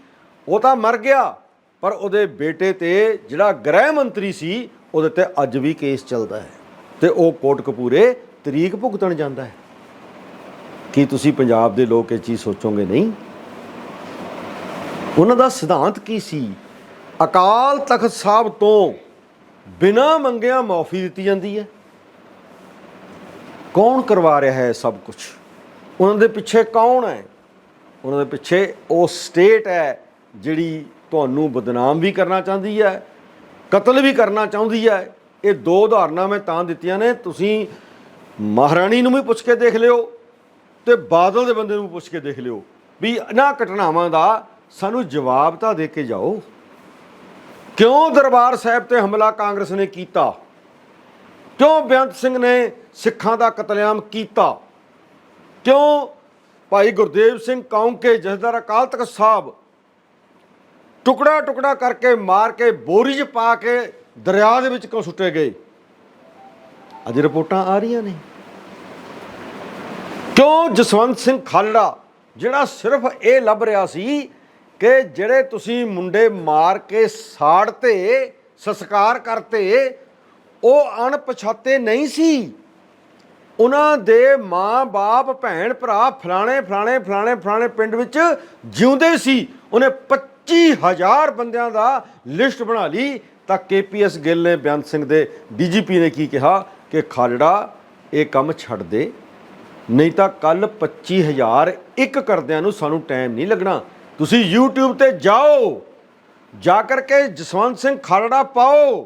ਉਹ ਤਾਂ ਮਰ ਗਿਆ, ਪਰ ਉਹਦੇ ਬੇਟੇ ਤੇ ਜਿਹੜਾ ਗ੍ਰਹਿ ਮੰਤਰੀ ਸੀ, ਉਹਦੇ ਤੇ ਅੱਜ ਵੀ ਕੇਸ ਚੱਲਦਾ ਹੈ ਤੇ ਉਹ ਕੋਟਕਪੂਰੇ ਤਰੀਕ ਭੁਗਤਣ ਜਾਂਦਾ ਹੈ। ਕੀ ਤੁਸੀਂ ਪੰਜਾਬ ਦੇ ਲੋਕ ਇਹ ਚੀਜ਼ ਸੋਚੋਗੇ ਨਹੀਂ? ਉਹਨਾਂ ਦਾ ਸਿਧਾਂਤ ਕੀ ਸੀ? ਅਕਾਲ ਤਖਤ ਸਾਹਿਬ ਤੋਂ ਬਿਨਾਂ ਮੰਗਿਆ ਮਾਫੀ ਦਿੱਤੀ ਜਾਂਦੀ ਹੈ। ਕੌਣ ਕਰਵਾ ਰਿਹਾ ਹੈ ਸਭ ਕੁਝ ਉਹਨਾਂ ਦੇ ਪਿੱਛੇ ਕੌਣ ਹੈ? ਉਹਨਾਂ ਦੇ ਪਿੱਛੇ ਉਹ ਸਟੇਟ ਹੈ ਜਿਹੜੀ ਤੁਹਾਨੂੰ ਬਦਨਾਮ ਵੀ ਕਰਨਾ ਚਾਹੁੰਦੀ ਹੈ, ਕਤਲ ਵੀ ਕਰਨਾ ਚਾਹੁੰਦੀ ਹੈ। ਇਹ ਦੋ ਉਦਾਹਰਨਾਂ ਮੈਂ ਤਾਂ ਦਿੱਤੀਆਂ ਨੇ। ਤੁਸੀਂ ਮਹਾਰਾਣੀ ਨੂੰ ਵੀ ਪੁੱਛ ਕੇ ਦੇਖ ਲਿਓ ਤੇ ਬਾਦਲ ਦੇ ਬੰਦੇ ਨੂੰ ਪੁੱਛ ਕੇ ਦੇਖ ਲਿਓ ਵੀ ਇਹਨਾਂ ਘਟਨਾਵਾਂ ਦਾ ਸਾਨੂੰ ਜਵਾਬ ਤਾਂ ਦੇ ਕੇ ਜਾਓ। ਕਿਉਂ ਦਰਬਾਰ ਸਾਹਿਬ ਤੇ ਹਮਲਾ ਕਾਂਗਰਸ ਨੇ ਕੀਤਾ? ਕਿਉਂ ਬੇਅੰਤ ਸਿੰਘ ਨੇ ਸਿੱਖਾਂ ਦਾ ਕਤਲੇਆਮ ਕੀਤਾ? ਕਿਉਂ ਭਾਈ ਗੁਰਦੇਵ ਸਿੰਘ ਕੌਂਕੇ, ਜਥੇਦਾਰ ਅਕਾਲ ਤਖਤ ਸਾਹਿਬ ਟੁਕੜਾ ਟੁਕੜਾ ਕਰਕੇ ਮਾਰ ਕੇ ਬੋਰੀ 'ਚ ਪਾ ਕੇ ਦਰਿਆ ਦੇ ਵਿੱਚ ਕਿਉਂ ਸੁੱਟੇ ਗਏ? ਅੱਜ ਰਿਪੋਰਟਾਂ ਆ ਰਹੀਆਂ ਨੇ। ਕਿਉਂ ਜਸਵੰਤ ਸਿੰਘ ਖਾਲੜਾ, ਜਿਹੜਾ ਸਿਰਫ ਇਹ ਲੱਭ ਰਿਹਾ ਸੀ ਕਿ ਜਿਹੜੇ ਤੁਸੀਂ ਮੁੰਡੇ ਮਾਰ ਕੇ ਸਾੜਤੇ ਸੰਸਕਾਰ ਕਰਤੇ, ਉਹ ਅਣਪਛਾਤੇ ਨਹੀਂ ਸੀ। ਉਹਨਾਂ ਦੇ ਮਾਂ-ਬਾਪ ਭੈਣ ਭਰਾ ਫਲਾਣੇ ਫਲਾਣੇ ਫਲਾਣੇ ਫਲਾਣੇ ਪਿੰਡ ਵਿੱਚ ਜਿਉਂਦੇ ਸੀ। ਉਹਨੇ 25000 ਬੰਦਿਆਂ ਦਾ ਲਿਸਟ ਬਣਾ ਲਈ। ਤਾਂ ਕੇਪੀਐਸ ਗਿੱਲ ਨੇ ਬੇਅੰਤ ਸਿੰਘ ਦੇ ਡੀਜੀਪੀ ਨੇ ਕੀ ਕਿਹਾ ਕਿ ਖਾਲੜਾ, ਇਹ ਕੰਮ ਛੱਡ ਦੇ। ਨਹੀਂ ਤਾਂ ਕੱਲ 25000 ਇੱਕ ਕਰਦਿਆਂ ਨੂੰ ਸਾਨੂੰ ਟਾਈਮ ਨਹੀਂ ਲੱਗਣਾ। ਤੁਸੀਂ YouTube ਤੇ ਜਾਓ, ਜਾ ਕਰਕੇ ਜਸਵੰਤ ਸਿੰਘ ਖਾਲੜਾ ਪਾਓ।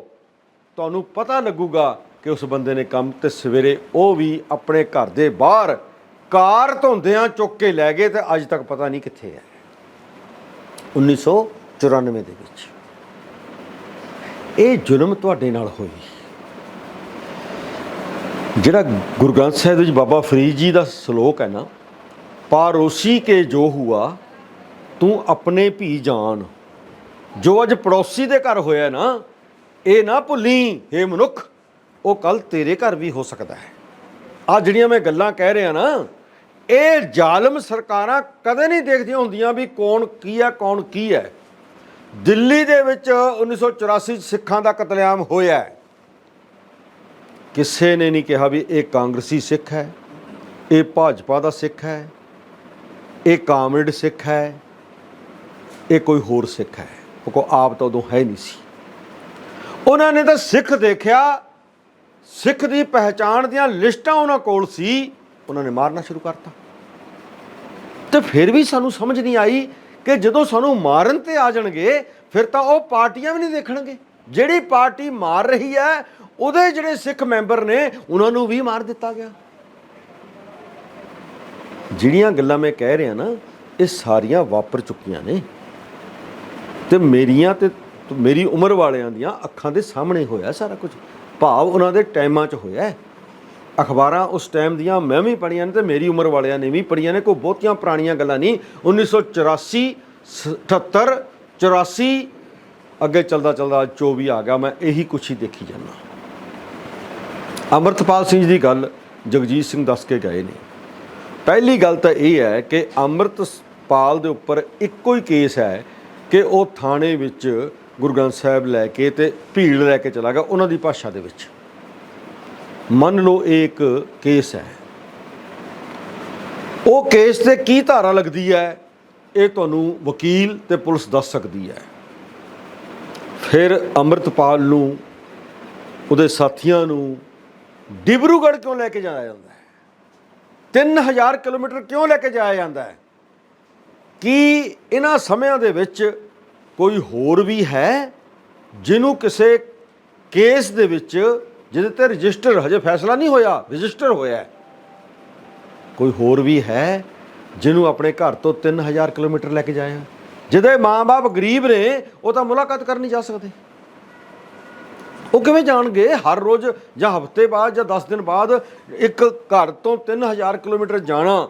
ਤੁਹਾਨੂੰ ਪਤਾ ਲੱਗੂਗਾ ਕਿ ਉਸ ਬੰਦੇ ਨੇ ਕੰਮ ਤੇ ਸਵੇਰੇ ਉਹ ਵੀ ਆਪਣੇ ਘਰ ਦੇ ਬਾਹਰ ਕਾਰ ਧੋਂਦਿਆਂ ਚੁੱਕ ਕੇ ਲੈ ਗਏ ਤੇ ਅੱਜ ਤੱਕ ਪਤਾ ਨਹੀਂ ਕਿੱਥੇ ਹੈ। 1994 ਦੇ ਵਿੱਚ। ਇਹ ਜ਼ੁਲਮ ਤੁਹਾਡੇ ਨਾਲ ਹੋਈ। ਜਿਹੜਾ ਗੁਰੂ ਗ੍ਰੰਥ ਸਾਹਿਬ ਵਿੱਚ ਬਾਬਾ ਫਰੀਦ ਜੀ ਦਾ ਸ਼ਲੋਕ ਹੈ ਨਾ, ਪਾਰੋਸੀ ਕੇ ਜੋ ਹੁਆ ਤੂੰ ਆਪਣੇ ਭੀ ਜਾਣ ਜੋ ਅੱਜ ਪੜੋਸੀ ਦੇ ਘਰ ਹੋਇਆ ਨਾ, ਇਹ ਨਾ ਭੁੱਲੀ ਏ ਮਨੁੱਖ, ਉਹ ਕੱਲ ਤੇਰੇ ਘਰ ਵੀ ਹੋ ਸਕਦਾ ਹੈ। ਆ ਜਿਹੜੀਆਂ ਮੈਂ ਗੱਲਾਂ ਕਹਿ ਰਿਹਾ ਨਾ, ਇਹ ਜ਼ਾਲਮ ਸਰਕਾਰਾਂ ਕਦੇ ਨਹੀਂ ਦੇਖਦੀਆਂ ਹੁੰਦੀਆਂ ਵੀ ਕੌਣ ਕੀ ਹੈ, ਕੌਣ ਕੀ ਹੈ। ਦਿੱਲੀ ਦੇ ਵਿੱਚ 1984 ਚ ਸਿੱਖਾਂ ਦਾ ਕਤਲੇਆਮ ਹੋਇਆ ਕਿਸੇ ਨੇ ਨਹੀਂ ਕਿਹਾ ਵੀ ਇਹ ਕਾਂਗਰਸੀ ਸਿੱਖ ਹੈ, ਇਹ ਭਾਜਪਾ ਦਾ ਸਿੱਖ ਹੈ, ਇਹ ਕਾਮਰੇਡ ਸਿੱਖ ਹੈ। ਇਹ ਕੋਈ ਹੋਰ ਸਿੱਖ ਹੈ ਉਹ ਕੋ ਆਪ ਤਾਂ ਉਦੋਂ ਹੈ ਨਹੀਂ ਸੀ। ਉਹਨਾਂ ਨੇ ਤਾਂ ਸਿੱਖ ਦੇਖਿਆ, ਸਿੱਖ ਦੀ ਪਹਿਚਾਣ ਦੀਆਂ ਲਿਸਟਾਂ ਉਹਨਾਂ ਕੋਲ ਸੀ, ਉਹਨਾਂ ਨੇ ਮਾਰਨਾ ਸ਼ੁਰੂ ਕਰਤਾ। ਤੇ ਫਿਰ ਵੀ ਸਾਨੂੰ ਸਮਝ ਨਹੀਂ ਆਈ ਕਿ ਜਦੋਂ ਸਾਨੂੰ ਮਾਰਨ ਤੇ ਆ ਜਾਣਗੇ, ਫਿਰ ਤਾਂ ਉਹ ਪਾਰਟੀਆਂ ਵੀ ਨਹੀਂ ਦੇਖਣਗੇ। ਜਿਹੜੀ ਪਾਰਟੀ ਮਾਰ ਰਹੀ ਹੈ, ਉਹਦੇ ਜਿਹੜੇ ਸਿੱਖ ਮੈਂਬਰ ਨੇ, ਉਹਨਾਂ ਨੂੰ ਵੀ ਮਾਰ ਦਿੱਤਾ ਗਿਆ। ਜਿਹੜੀਆਂ ਗੱਲਾਂ ਮੈਂ ਕਹਿ ਰਿਹਾ ਨਾ, ਇਹ ਸਾਰੀਆਂ ਵਾਪਰ ਚੁੱਕੀਆਂ ਨੇ। ਤੇ ਮੇਰੀਆਂ ਤੇ ਮੇਰੀ ਉਮਰ ਵਾਲਿਆਂ ਦੀਆਂ ਅੱਖਾਂ ਦੇ ਸਾਹਮਣੇ ਹੋਇਆ ਸਾਰਾ ਕੁਝ। ਭਾਵ ਉਹਨਾਂ ਦੇ ਟਾਈਮਾਂ 'ਚ ਹੋਇਆ ਅਖਬਾਰਾਂ ਉਸ ਟਾਈਮ ਦੀਆਂ ਮੈਂ ਵੀ ਪੜ੍ਹੀਆਂ ਨੇ ਤੇ ਮੇਰੀ ਉਮਰ ਵਾਲਿਆਂ ਨੇ ਵੀ ਪੜ੍ਹੀਆਂ ਨੇ, ਕੋਈ ਬਹੁਤੀਆਂ ਪੁਰਾਣੀਆਂ ਗੱਲਾਂ ਨਹੀਂ। 1984 77 84 ਅੱਗੇ ਚਲਦਾ ਚਲਦਾ 24 ਆ ਗਿਆ, ਮੈਂ ਇਹੀ ਕੁਛ ਹੀ ਦੇਖੀ ਜਾਂਦਾ। ਅਮਰਤਪਾਲ ਸਿੰਘ ਜੀ ਦੀ ਗੱਲ ਜਗਜੀਤ ਸਿੰਘ ਦੱਸ ਕੇ ਗਏ ਨੇ। ਪਹਿਲੀ ਗੱਲ ਤਾਂ ਇਹ ਹੈ ਕਿ ਅੰਮ੍ਰਿਤਪਾਲ ਦੇ ਉੱਪਰ ਇੱਕੋ ਹੀ ਕੇਸ ਹੈ ਕਿ ਉਹ ਥਾਣੇ ਵਿੱਚ ਗੁਰੂ ਗ੍ਰੰਥ ਸਾਹਿਬ ਲੈ ਕੇ ਤੇ ਭੀੜ ਲੈ ਕੇ ਚਲਾ ਗਿਆ ਉਹਨਾਂ ਦੀ ਭਾਸ਼ਾ ਦੇ ਵਿੱਚ। ਮੰਨ ਲਓ ਇਹ ਇੱਕ ਕੇਸ ਹੈ। ਉਹ ਕੇਸ ਤੇ ਕੀ ਧਾਰਾ ਲੱਗਦੀ ਹੈ, ਇਹ ਤੁਹਾਨੂੰ ਵਕੀਲ ਤੇ ਪੁਲਿਸ ਦੱਸ ਸਕਦੀ ਹੈ। ਫਿਰ ਅੰਮ੍ਰਿਤਪਾਲ ਨੂੰ, ਉਹਦੇ ਸਾਥੀਆਂ ਨੂੰ ਡਿਬਰੂਗੜ੍ਹ ਕਿਉਂ ਲੈ ਕੇ ਜਾਇਆ ਜਾਂਦਾ ਹੈ? 3000 ਕਿਲੋਮੀਟਰ ਕਿਉਂ ਲੈ ਕੇ ਜਾਇਆ ਜਾਂਦਾ ਹੈ? ਕੀ ਇਹਨਾਂ ਸਮਿਆਂ ਦੇ ਵਿੱਚ ਕੋਈ ਹੋਰ ਵੀ ਹੈ ਜਿਹਨੂੰ ਕਿਸੇ ਕੇਸ ਦੇ ਵਿੱਚ, ਜਿਹਦੇ ਤੇ ਰਜਿਸਟਰ ਹਜੇ ਫੈਸਲਾ ਨਹੀਂ ਹੋਇਆ, ਰਜਿਸਟਰ ਹੋਇਆ ਕੋਈ ਹੋਰ ਵੀ ਹੈ ਜਿਹਨੂੰ ਆਪਣੇ ਘਰ ਤੋਂ 3000 ਕਿਲੋਮੀਟਰ ਲੈ ਕੇ ਜਾਇਆ? ਜਿਹਦੇ ਮਾਂ-ਬਾਪ ਗਰੀਬ ਨੇ, ਉਹ ਤਾਂ ਮੁਲਾਕਾਤ ਕਰਨ ਨਹੀਂ ਜਾ ਸਕਦੇ। ਉਹ ਕਿਵੇਂ ਜਾਣਗੇ? ਹਰ ਰੋਜ਼ ਜਾਂ ਹਫ਼ਤੇ ਬਾਅਦ ਜਾਂ 10 ਦਿਨ ਬਾਅਦ ਇੱਕ ਘਰ ਤੋਂ 3000 ਕਿਲੋਮੀਟਰ ਜਾਣਾ।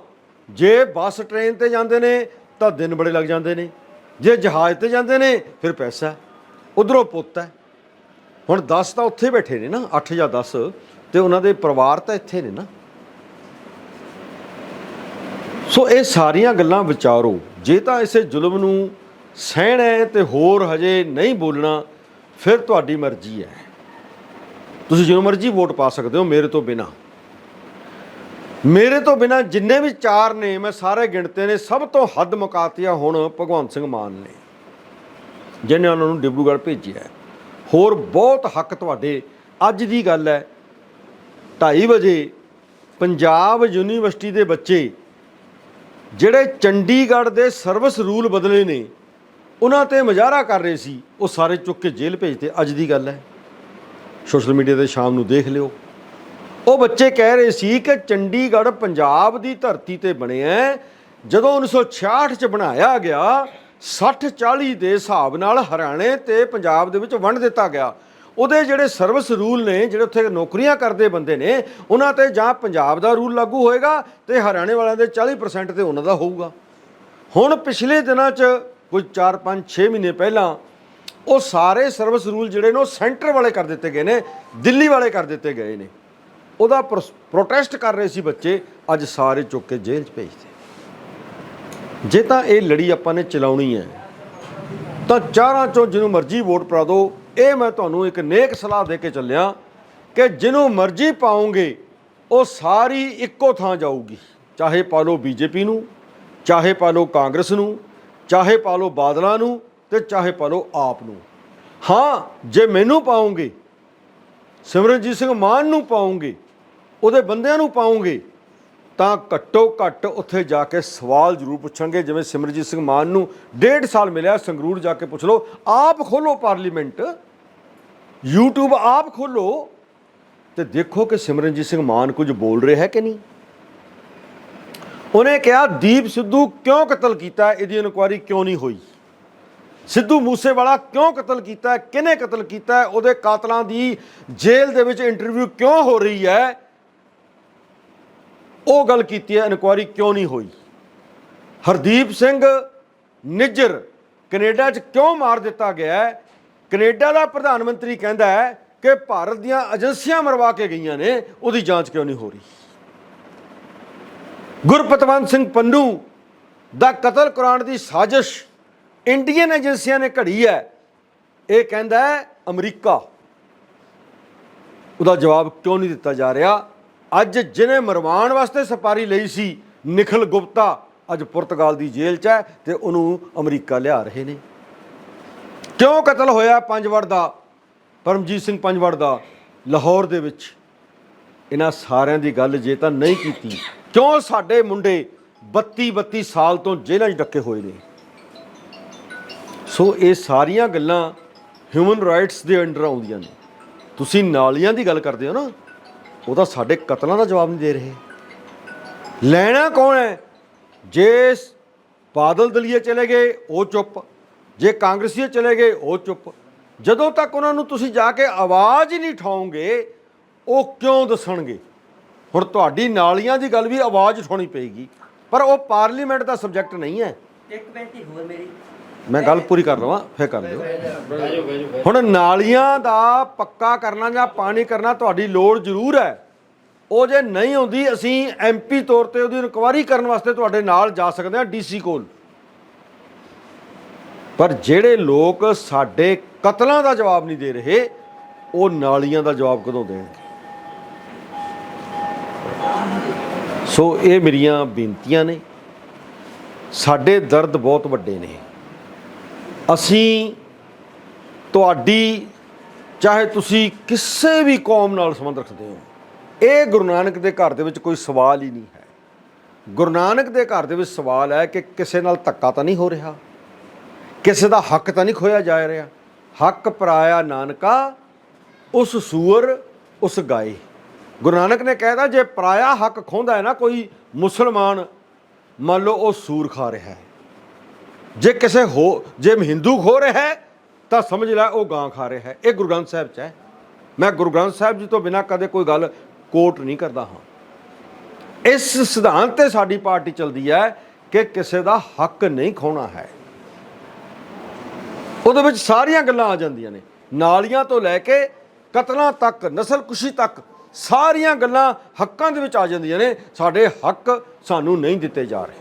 ਜੇ ਬੱਸ, ਟ੍ਰੇਨ ਤੇ ਜਾਂਦੇ ਨੇ, ਤਾਂ ਦਿਨ ਬੜੇ ਲੱਗ ਜਾਂਦੇ ਨੇ। ਜੇ ਜਹਾਜ਼ ਤੇ ਜਾਂਦੇ ਨੇ, ਫਿਰ ਪੈਸਾ ਉਧਰੋਂ ਪੁੱਤ ਹੈ। ਹੁਣ 10 ਤਾਂ ਉੱਥੇ ਬੈਠੇ ਨੇ ਨਾ 8 ਜਾਂ 10 ਤੇ ਉਹਨਾਂ ਦੇ ਪਰਿਵਾਰ ਤਾਂ ਇੱਥੇ ਨੇ ਨਾ। ਸੋ ਇਹ ਸਾਰੀਆਂ ਗੱਲਾਂ ਵਿਚਾਰੋ। ਜੇ ਤਾਂ ਇਸੇ ਜ਼ੁਲਮ ਨੂੰ ਸਹਿਣਾ ਹੈ ਤੇ ਹੋਰ ਹਜੇ ਨਹੀਂ ਬੋਲਣਾ, ਫਿਰ ਤੁਹਾਡੀ ਮਰਜ਼ੀ ਹੈ। ਤੁਸੀਂ ਜਦੋਂ ਮਰਜ਼ੀ ਵੋਟ ਪਾ ਸਕਦੇ ਹੋ ਮੇਰੇ ਤੋਂ ਬਿਨਾ। ਮੇਰੇ ਤੋਂ ਬਿਨਾ ਜਿੰਨੇ ਵੀ ਚਾਰ ਨੇ, ਮੈਂ ਸਾਰੇ ਗਿਣਤੇ ਨੇ ਸਭ ਤੋਂ ਹੱਦ ਮੁਕਾਤੀਆ ਹੁਣ ਭਗਵੰਤ ਸਿੰਘ ਮਾਨ ਨੇ, ਜਿਹਨੇ ਉਹਨਾਂ ਨੂੰ ਡਿਬਰੂਗੜ੍ਹ ਭੇਜਿਆ ਹੋਰ ਬਹੁਤ ਹੱਕ ਤੁਹਾਡੇ। ਅੱਜ ਦੀ ਗੱਲ ਹੈ 2:30 ਵਜੇ ਪੰਜਾਬ ਯੂਨੀਵਰਸਿਟੀ ਦੇ ਬੱਚੇ ਜਿਹੜੇ ਚੰਡੀਗੜ੍ਹ ਦੇ ਸਰਵਿਸ ਰੂਲ ਬਦਲੇ ਨੇ, ਉਹਨਾਂ ਤੇ ਮਜ਼ਾਰਾ ਕਰ ਰਹੇ ਸੀ, ਉਹ ਸਾਰੇ ਚੁੱਕ ਕੇ ਜੇਲ੍ਹ ਭੇਜਤੇ। ਅੱਜ ਦੀ ਗੱਲ ਹੈ, ਸੋਸ਼ਲ ਮੀਡੀਆ ਤੇ ਸ਼ਾਮ ਨੂੰ ਦੇਖ ਲਿਓ। ਉਹ ਬੱਚੇ ਕਹਿ ਰਹੇ ਸੀ ਕਿ ਚੰਡੀਗੜ੍ਹ ਪੰਜਾਬ ਦੀ ਧਰਤੀ ਤੇ ਬਣਿਆ ਹੈ। ਜਦੋਂ 1966 ਚ ਬਣਾਇਆ ਗਿਆ 60 40 ਦੇ ਹਿਸਾਬ ਨਾਲ ਹਰਿਆਣੇ ਤੇ ਪੰਜਾਬ ਦੇ ਵਿੱਚ ਵੰਡ ਦਿੱਤਾ ਗਿਆ। ਉਹਦੇ ਜਿਹੜੇ ਸਰਵਿਸ ਰੂਲ ਨੇ, ਜਿਹੜੇ ਉੱਥੇ ਨੌਕਰੀਆਂ ਕਰਦੇ ਬੰਦੇ ਨੇ, ਉਹਨਾਂ ਤੇ ਜਾਂ ਪੰਜਾਬ ਦਾ ਰੂਲ ਲਾਗੂ ਹੋਏਗਾ ਤੇ ਹਰਿਆਣੇ ਵਾਲਿਆਂ ਦੇ 40% ਤੇ ਉਹਨਾਂ ਦਾ ਹੋਊਗਾ। ਹੁਣ ਪਿਛਲੇ ਦਿਨਾਂ 'ਚ, ਕੋਈ 4 5 6 ਮਹੀਨੇ ਪਹਿਲਾਂ, ਉਹ ਸਾਰੇ ਸਰਵਿਸ ਰੂਲ ਜਿਹੜੇ ਨੇ, ਉਹ ਸੈਂਟਰ ਵਾਲੇ ਕਰ ਦਿੱਤੇ ਗਏ ਨੇ, ਦਿੱਲੀ ਵਾਲੇ ਕਰ ਦਿੱਤੇ ਗਏ ਨੇ। ਉਹਦਾ ਪ੍ਰੋਟੈਸਟ ਕਰ ਰਹੇ ਸੀ ਬੱਚੇ, ਅੱਜ ਸਾਰੇ ਚੁੱਕ ਕੇ ਜੇਲ੍ਹ 'ਚ ਭੇਜਦੇ। ਜੇ ਤਾਂ ਇਹ ਲੜੀ ਆਪਾਂ ਨੇ ਚਲਾਉਣੀ ਹੈ, ਤਾਂ ਚਾਰਾਂ ਚੋਂ ਜਿਹਨੂੰ ਮਰਜ਼ੀ ਵੋਟ ਪਾ ਦਿਓ ਇਹ ਮੈਂ ਤੁਹਾਨੂੰ ਇੱਕ ਨੇਕ ਸਲਾਹ ਦੇ ਕੇ ਚੱਲਿਆ ਕਿ ਜਿਹਨੂੰ ਮਰਜ਼ੀ ਪਾਉਂਗੇ ਉਹ ਸਾਰੀ ਇੱਕੋ ਥਾਂ ਜਾਊਗੀ। ਚਾਹੇ ਪਾ ਲਓ ਬੀਜੇਪੀ ਨੂੰ, ਚਾਹੇ ਪਾ ਲਓ ਕਾਂਗਰਸ ਨੂੰ, ਚਾਹੇ ਪਾ ਲਓ ਬਾਦਲਾਂ ਨੂੰ ਤੇ ਚਾਹੇ ਪਾ ਲਓ ਆਪ ਨੂੰ। ਹਾਂ, ਜੇ ਮੈਨੂੰ ਪਾਉਂਗੇ ਸਿਮਰਨਜੀਤ ਸਿੰਘ ਮਾਨ ਨੂੰ ਪਾਉਂਗੇ ਉਹਦੇ ਬੰਦਿਆਂ ਨੂੰ ਪਾਉਂਗੇ, ਤਾਂ ਘੱਟੋ ਘੱਟ ਉੱਥੇ ਜਾ ਕੇ ਸਵਾਲ ਜ਼ਰੂਰ ਪੁੱਛਣਗੇ। ਜਿਵੇਂ ਸਿਮਰਜੀਤ ਸਿੰਘ ਮਾਨ ਨੂੰ ਡੇਢ ਸਾਲ ਮਿਲਿਆ, ਸੰਗਰੂਰ ਜਾ ਕੇ ਪੁੱਛ ਲਓ, ਆਪ ਖੋਲੋ ਪਾਰਲੀਮੈਂਟ, YouTube ਆਪ ਖੋਲੋ ਤੇ ਦੇਖੋ ਕਿ ਸਿਮਰਨਜੀਤ ਸਿੰਘ ਮਾਨ ਕੁਝ ਬੋਲ ਰਿਹਾ ਹੈ ਕਿ ਨਹੀਂ। ਉਹਨੇ ਕਿਹਾ, ਦੀਪ ਸਿੱਧੂ ਕਿਉਂ ਕਤਲ ਕੀਤਾ? ਇਹਦੀ ਇਨਕੁਆਇਰੀ ਕਿਉਂ ਨਹੀਂ ਹੋਈ? ਸਿੱਧੂ ਮੂਸੇਵਾਲਾ ਕਿਉਂ ਕਤਲ ਕੀਤਾ? ਕਿਹਨੇ ਕਤਲ ਕੀਤਾ? ਉਹਦੇ ਕਾਤਲਾਂ ਦੀ ਜੇਲ੍ਹ ਦੇ ਵਿੱਚ ਇੰਟਰਵਿਊ ਕਿਉਂ ਹੋ ਰਹੀ ਹੈ? ਉਹ ਗੱਲ ਕੀਤੀ ਹੈ ਇਨਕੁਆਇਰੀ ਕਿਉਂ ਨਹੀਂ ਹੋਈ? ਹਰਦੀਪ ਸਿੰਘ ਨਿੱਜਰ ਕੈਨੇਡਾ 'ਚ ਕਿਉਂ ਮਾਰ ਦਿੱਤਾ ਗਿਆ ਹੈ? ਕੈਨੇਡਾ ਦਾ ਪ੍ਰਧਾਨ ਮੰਤਰੀ ਕਹਿੰਦਾ ਹੈ ਕਿ ਭਾਰਤ ਦੀਆਂ ਏਜੰਸੀਆਂ ਮਰਵਾ ਕੇ ਗਈਆਂ ਨੇ, ਉਹਦੀ ਜਾਂਚ ਕਿਉਂ ਨਹੀਂ ਹੋ ਰਹੀ? ਗੁਰਪਤਵੰਤ ਸਿੰਘ ਪੰਨੂ ਦਾ ਕਤਲ ਕਰਾਉਣ ਦੀ ਸਾਜ਼ਿਸ਼ ਇੰਡੀਅਨ ਏਜੰਸੀਆਂ ਨੇ ਘੜੀ ਹੈ। ਇਹ ਕਹਿੰਦਾ ਹੈ, ਅਮਰੀਕਾ। ਉਹਦਾ ਜਵਾਬ ਕਿਉਂ ਨਹੀਂ ਦਿੱਤਾ ਜਾ ਰਿਹਾ? ਅੱਜ ਜਿਹਨੇ ਮਰਵਾਉਣ ਵਾਸਤੇ ਸਪਾਰੀ ਲਈ ਸੀ ਨikhil ਗੁਪਤਾ, ਅੱਜ ਪੁਰਤਗਾਲ ਦੀ ਜੇਲ੍ਹ 'ਚ ਹੈ ਤੇ ਉਹਨੂੰ ਅਮਰੀਕਾ ਲਿਆ ਰਹੇ ਨੇ। ਕਿਉਂ ਕਤਲ ਹੋਇਆ ਪੰਜਵੜ ਦਾ? ਪਰਮਜੀਤ ਸਿੰਘ ਪੰਜਵੜ ਦਾ, ਲਾਹੌਰ ਦੇ ਵਿੱਚ। ਇਹਨਾਂ ਸਾਰਿਆਂ ਦੀ ਗੱਲ ਜੇ ਤਾਂ ਨਹੀਂ ਕੀਤੀ, ਕਿਉਂ ਸਾਡੇ ਮੁੰਡੇ 32 32 ਸਾਲ ਤੋਂ ਜੇਲ੍ਹਾਂ 'ਚ ਡੱਕੇ ਹੋਏ ਨੇ? ਸੋ ਇਹ ਸਾਰੀਆਂ ਗੱਲਾਂ ਹਿਊਮਨ ਰਾਈਟਸ ਦੇ ਅੰਡਰ ਆਉਂਦੀਆਂ ਨੇ। ਤੁਸੀਂ ਨਾਲੀਆਂ ਦੀ ਗੱਲ ਕਰਦੇ ਹੋ ਨਾ? ਉਹ ਤਾਂ ਸਾਡੇ ਕਤਲਾਂ ਦਾ ਜਵਾਬ ਨਹੀਂ ਦੇ ਰਹੇ। ਲੈਣਾ ਕੌਣ ਹੈ? ਜੇ ਬਾਦਲ ਦਲੀਏ ਚਲੇ ਗਏ, ਉਹ ਚੁੱਪ। ਜੇ ਕਾਂਗਰਸੀਏ ਚਲੇ ਗਏ, ਉਹ ਚੁੱਪ। ਜਦੋਂ ਤੱਕ ਉਹਨਾਂ ਨੂੰ ਤੁਸੀਂ ਜਾ ਕੇ ਆਵਾਜ਼ ਹੀ ਨਹੀਂ ਠਾਓਗੇ ਉਹ ਕਿਉਂ ਦੱਸਣਗੇ? ਹੁਣ ਤੁਹਾਡੀ ਨਾਲੀਆਂ ਦੀ ਗੱਲ ਵੀ ਆਵਾਜ਼ ਉਠਾਉਣੀ ਪਏਗੀ। ਪਰ ਉਹ ਪਾਰਲੀਮੈਂਟ ਦਾ ਸਬਜੈਕਟ ਨਹੀਂ ਹੈ। ਇੱਕ ਬੇਨਤੀ ਹੋਰ ਮੇਰੀ ਮੈਂ ਗੱਲ ਪੂਰੀ ਕਰ ਲਵਾਂ, ਫੇਰ ਕਰ ਲਿਓ। ਹੁਣ ਨਾਲੀਆਂ ਦਾ ਪੱਕਾ ਕਰਨਾ ਜਾਂ ਪਾਣੀ ਕਰਨਾ ਤੁਹਾਡੀ ਲੋੜ ਜ਼ਰੂਰ ਹੈ। ਉਹ ਜੇ ਨਹੀਂ ਆਉਂਦੀ, ਅਸੀਂ ਐਮਪੀ ਤੌਰ ਤੇ ਉਹਦੀ ਇਨਕੁਆਇਰੀ ਕਰਨ ਵਾਸਤੇ ਤੁਹਾਡੇ ਨਾਲ ਜਾ ਸਕਦੇ ਹਾਂ ਡੀਸੀ ਕੋਲ। ਪਰ ਜਿਹੜੇ ਲੋਕ ਸਾਡੇ ਕਤਲਾਂ ਦਾ ਜਵਾਬ ਨਹੀਂ ਦੇ ਰਹੇ, ਉਹ ਨਾਲੀਆਂ ਦਾ ਜਵਾਬ ਕਦੋਂ ਦੇਣਗੇ ਸੋ ਇਹ ਮੇਰੀਆਂ ਬੇਨਤੀਆਂ ਨੇ। ਸਾਡੇ ਦਰਦ ਬਹੁਤ ਵੱਡੇ ਨੇ। ਅਸੀਂ ਤੁਹਾਡੀ, ਚਾਹੇ ਤੁਸੀਂ ਕਿਸੇ ਵੀ ਕੌਮ ਨਾਲ ਸੰਬੰਧ ਰੱਖਦੇ ਹੋ, ਇਹ ਗੁਰੂ ਨਾਨਕ ਦੇ ਘਰ ਦੇ ਵਿੱਚ ਕੋਈ ਸਵਾਲ ਹੀ ਨਹੀਂ ਹੈ। ਗੁਰੂ ਨਾਨਕ ਦੇ ਘਰ ਦੇ ਵਿੱਚ ਸਵਾਲ ਹੈ ਕਿ ਕਿਸੇ ਨਾਲ ਧੱਕਾ ਤਾਂ ਨਹੀਂ ਹੋ ਰਿਹਾ? ਕਿਸੇ ਦਾ ਹੱਕ ਤਾਂ ਨਹੀਂ ਖੋਇਆ ਜਾ ਰਿਹਾ? ਹੱਕ ਪਰਾਇਆ ਨਾਨਕਾ, ਉਸ ਸੂਰ, ਉਸ ਗਾਏ। ਗੁਰੂ ਨਾਨਕ ਨੇ ਕਹਿਦਾ ਜੇ ਪਰਾਇਆ ਹੱਕ ਖੋਂਦਾ ਹੈ ਨਾ ਕੋਈ ਮੁਸਲਮਾਨ, ਮੰਨ ਲਓ ਉਹ ਸੂਰ ਖਾ ਰਿਹਾ ਹੈ। ਜੇ ਕਿਸੇ ਹੋ, ਜੇ ਹਿੰਦੂ ਖੋ ਰਿਹਾ ਹੈ, ਤਾਂ ਸਮਝ ਲੈ ਉਹ ਗਾਂ ਖਾ ਰਿਹਾ ਹੈ। ਇਹ ਗੁਰੂ ਗ੍ਰੰਥ ਸਾਹਿਬ ਚ ਹੈ। ਮੈਂ ਗੁਰੂ ਗ੍ਰੰਥ ਸਾਹਿਬ ਜੀ ਤੋਂ ਬਿਨਾ ਕਦੇ ਕੋਈ ਗੱਲ ਕੋਟ ਨਹੀਂ ਕਰਦਾ ਹਾਂ। ਇਸ ਸਿਧਾਂਤ ਤੇ ਸਾਡੀ ਪਾਰਟੀ ਚੱਲਦੀ ਹੈ ਕਿ ਕਿਸੇ ਦਾ ਹੱਕ ਨਹੀਂ ਖੋਣਾ ਹੈ। ਉਹਦੇ ਵਿੱਚ ਸਾਰੀਆਂ ਗੱਲਾਂ ਆ ਜਾਂਦੀਆਂ ਨੇ। ਨਾਲੀਆਂ ਤੋਂ ਲੈ ਕੇ ਕਤਲਾਂ ਤੱਕ, ਨਸਲਕੁਸ਼ੀ ਤੱਕ ਸਾਰੀਆਂ ਗੱਲਾਂ ਹੱਕਾਂ ਦੇ ਵਿੱਚ ਆ ਜਾਂਦੀਆਂ ਨੇ। ਸਾਡੇ ਹੱਕ ਸਾਨੂੰ ਨਹੀਂ ਦਿੱਤੇ ਜਾ ਰਹੇ।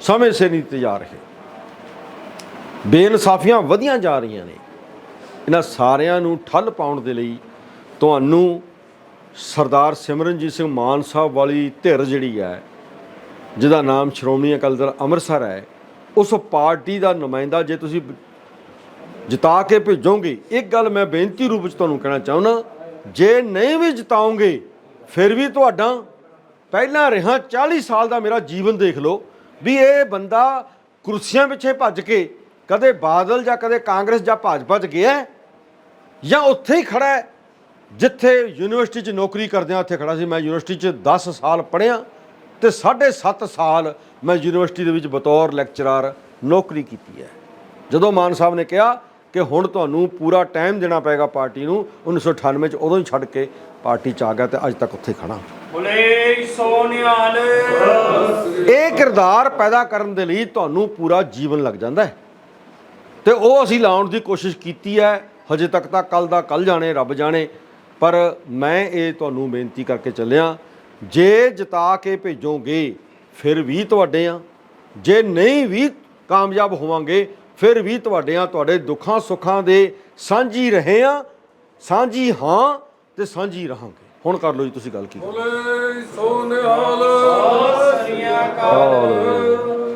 ਸਮੇਂ ਸਿਰ ਨਹੀਂ ਦਿੱਤੇ ਜਾ ਰਹੇ। ਬੇਇਨਸਾਫੀਆਂ ਵਧੀਆਂ ਜਾ ਰਹੀਆਂ ਨੇ। ਇਹਨਾਂ ਸਾਰਿਆਂ ਨੂੰ ਠੱਲ ਪਾਉਣ ਦੇ ਲਈ ਤੁਹਾਨੂੰ ਸਰਦਾਰ ਸਿਮਰਨਜੀਤ ਸਿੰਘ ਮਾਨ ਸਾਹਿਬ ਵਾਲੀ ਧਿਰ ਜਿਹੜੀ ਹੈ, ਜਿਹਦਾ ਨਾਮ ਸ਼੍ਰੋਮਣੀ ਅਕਾਲੀ ਦਲ ਅੰਮ੍ਰਿਤਸਰ ਹੈ, ਉਸ ਪਾਰਟੀ ਦਾ ਨੁਮਾਇੰਦਾ ਜੇ ਤੁਸੀਂ ਜਿਤਾ ਕੇ ਭੇਜੋਗੇ, ਇੱਕ ਗੱਲ ਮੈਂ ਬੇਨਤੀ ਰੂਪ ਵਿੱਚ ਤੁਹਾਨੂੰ ਕਹਿਣਾ ਚਾਹੁੰਦਾ, ਜੇ ਨਹੀਂ ਵੀ ਜਿਤਾਉਂਗੇ ਫਿਰ ਵੀ ਤੁਹਾਡਾ ਪਹਿਲਾਂ ਰਿਹਾ 40 ਸਾਲ ਦਾ ਮੇਰਾ ਜੀਵਨ ਦੇਖ ਲਓ, ਵੀ ਇਹ ਬੰਦਾ ਕੁਰਸੀਆਂ ਪਿੱਛੇ ਭੱਜ ਕੇ ਕਦੇ ਬਾਦਲ ਜਾਂ ਕਦੇ ਕਾਂਗਰਸ ਜਾਂ ਭਾਜਪਾ 'ਚ ਗਿਆ ਜਾਂ ਉੱਥੇ ਹੀ ਖੜਾ ਹੈ? ਜਿੱਥੇ ਯੂਨੀਵਰਸਿਟੀ 'ਚ ਨੌਕਰੀ ਕਰਦਿਆਂ ਉੱਥੇ ਖੜਾ ਸੀ। ਮੈਂ ਯੂਨੀਵਰਸਿਟੀ 'ਚ 10 ਸਾਲ ਪੜ੍ਹਿਆ ਤੇ 7.5 ਸਾਲ ਮੈਂ ਯੂਨੀਵਰਸਿਟੀ ਦੇ ਵਿੱਚ ਬਤੌਰ ਲੈਕਚਰਰ ਨੌਕਰੀ ਕੀਤੀ ਹੈ। ਜਦੋਂ ਮਾਨ ਸਾਹਿਬ ਨੇ ਕਿਹਾ ਕਿ ਹੁਣ ਤੁਹਾਨੂੰ ਪੂਰਾ ਟਾਈਮ ਦੇਣਾ ਪਏਗਾ ਪਾਰਟੀ ਨੂੰ 1998 ਚ ਉਦੋਂ ਹੀ ਛੱਡ ਕੇ ਪਾਰਟੀ ਚ ਆ ਗਿਆ ਤੇ ਅੱਜ ਤੱਕ ਉੱਥੇ ਖੜਾ। ਬੋਲੇ ਸੋਨਿਆਲ। ਇਹ ਕਿਰਦਾਰ ਪੈਦਾ ਕਰਨ ਦੇ ਲਈ ਤੁਹਾਨੂੰ ਪੂਰਾ ਜੀਵਨ ਲੱਗ ਜਾਂਦਾ ਹੈ। ਤੇ ਉਹ ਅਸੀਂ ਲਾਉਣ ਦੀ ਕੋਸ਼ਿਸ਼ ਕੀਤੀ ਹੈ। ਹਜੇ ਤੱਕ ਤਾਂ ਕੱਲ ਦਾ ਕੱਲ ਜਾਣੇ ਰੱਬ ਜਾਣੇ। ਪਰ ਮੈਂ ਇਹ ਤੁਹਾਨੂੰ ਬੇਨਤੀ ਕਰਕੇ ਚੱਲਿਆ ਜੇ ਜਿਤਾ ਕੇ ਭੇਜੋਗੇ ਫਿਰ ਵੀ ਤੁਹਾਡੇ ਆ ਜੇ ਨਹੀਂ ਵੀ ਕਾਮਯਾਬ ਹੋਵਾਂਗੇ ਫਿਰ ਵੀ ਤੁਹਾਡੇ ਆ ਤੁਹਾਡੇ ਦੁੱਖਾਂ ਸੁੱਖਾਂ ਦੇ ਸਾਂਝੀ ਰਹੇ ਆ ਸਾਂਝੀ ਹਾਂ ਤੇ ਸਾਂਝੀ ਰਹਾਂਗੇ। ਹੁਣ ਕਰ ਲਓ ਜੀ ਤੁਸੀਂ ਗੱਲ ਕੀ ਬੋਲੇ ਸੋਨਿਹਾਲ। ਸ੍ਰੀ ਅਕਾਲ।